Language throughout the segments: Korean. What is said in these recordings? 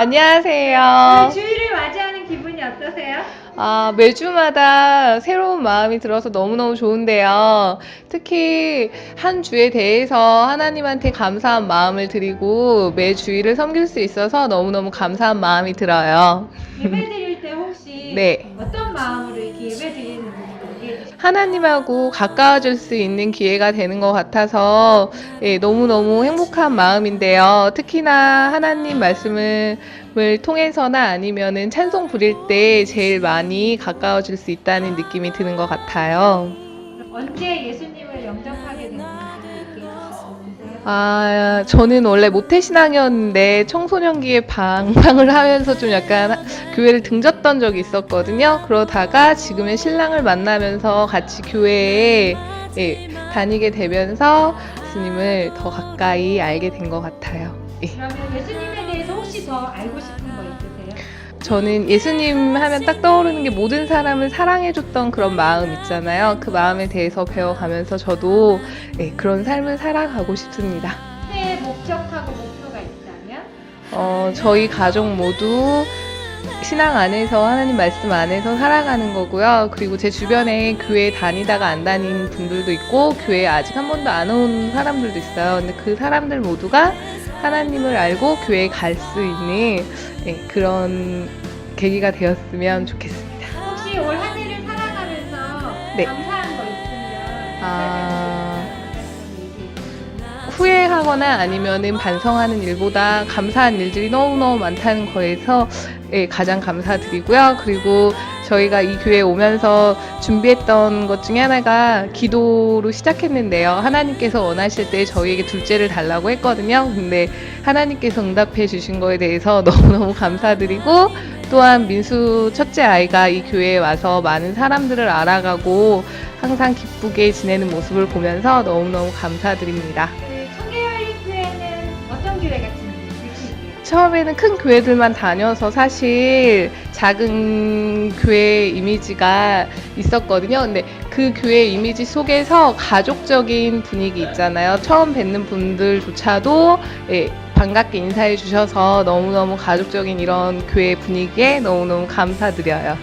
안녕하세요. 주일을 맞이하는 기분이 어떠세요? 아, 매주마다 새로운 마음이 들어서 너무너무 좋은데요. 특히 한 주에 대해서 하나님한테 감사한 마음을 드리고 매 주일을 섬길 수 있어서 너무너무 감사한 마음이 들어요. 예배 드릴 때 혹시 네. 어떤 마음으로 이렇게 예배 드리는지. 하나님하고 가까워질 수 있는 기회가 되는 것 같아서 예, 너무너무 행복한 마음인데요. 특히나 하나님 말씀을 을 통해서나 아니면은 찬송 부릴 때 제일 많이 가까워질 수 있다는 느낌이 드는 것 같아요. 언제 예수님을 영접하게 있으세요? 아, 저는 원래 모태신앙이었는데 청소년기에 방황을 하면서 좀 약간 교회를 등졌던 적이 있었거든요. 그러다가 지금의 신랑을 만나면서 같이 교회에 예, 다니게 되면서 예수님을 더 가까이 알게 된 것 같아요. 예. 그러면 예수님에 대해서 혹시 더 알고 싶은 거 있으세요? 저는 예수님 하면 딱 떠오르는 게 모든 사람을 사랑해줬던 그런 마음 있잖아요. 그 마음에 대해서 배워가면서 저도 예, 그런 삶을 살아가고 싶습니다. 새해 목적하고 목표가 있다면? 어, 저희 가족 모두 신앙 안에서 하나님 말씀 안에서 살아가는 거고요. 그리고 제 주변에 교회 다니다가 안 다니는 분들도 있고 교회에 아직 한 번도 안 온 사람들도 있어요. 근데 그 사람들 모두가 하나님을 알고 교회에 갈 수 있는 예, 그런 계기가 되었으면 좋겠습니다. 혹시 올 한 해를 살아가면서 네. 감사한 거 있으면 아. 후회하거나 아니면은 반성하는 일보다 감사한 일들이 너무너무 많다는 거에서 예, 가장 감사드리고요. 그리고 저희가 이 교회에 오면서 준비했던 것 중에 하나가 기도로 시작했는데요. 하나님께서 원하실 때 저희에게 둘째를 달라고 했거든요. 근데 하나님께서 응답해 주신 거에 대해서 너무너무 감사드리고 또한 민수 첫째 아이가 이 교회에 와서 많은 사람들을 알아가고 항상 기쁘게 지내는 모습을 보면서 너무너무 감사드립니다. 처음에는 큰 교회들만 다녀서 사실 작은 교회 이미지가 있었거든요. 근데 그 교회 이미지 속에서 가족적인 분위기 있잖아요. 처음 뵙는 분들조차도 예, 반갑게 인사해 주셔서 너무너무 가족적인 이런 교회 분위기에 너무너무 감사드려요.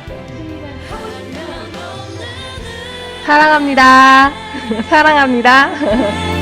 사랑합니다. 사랑합니다.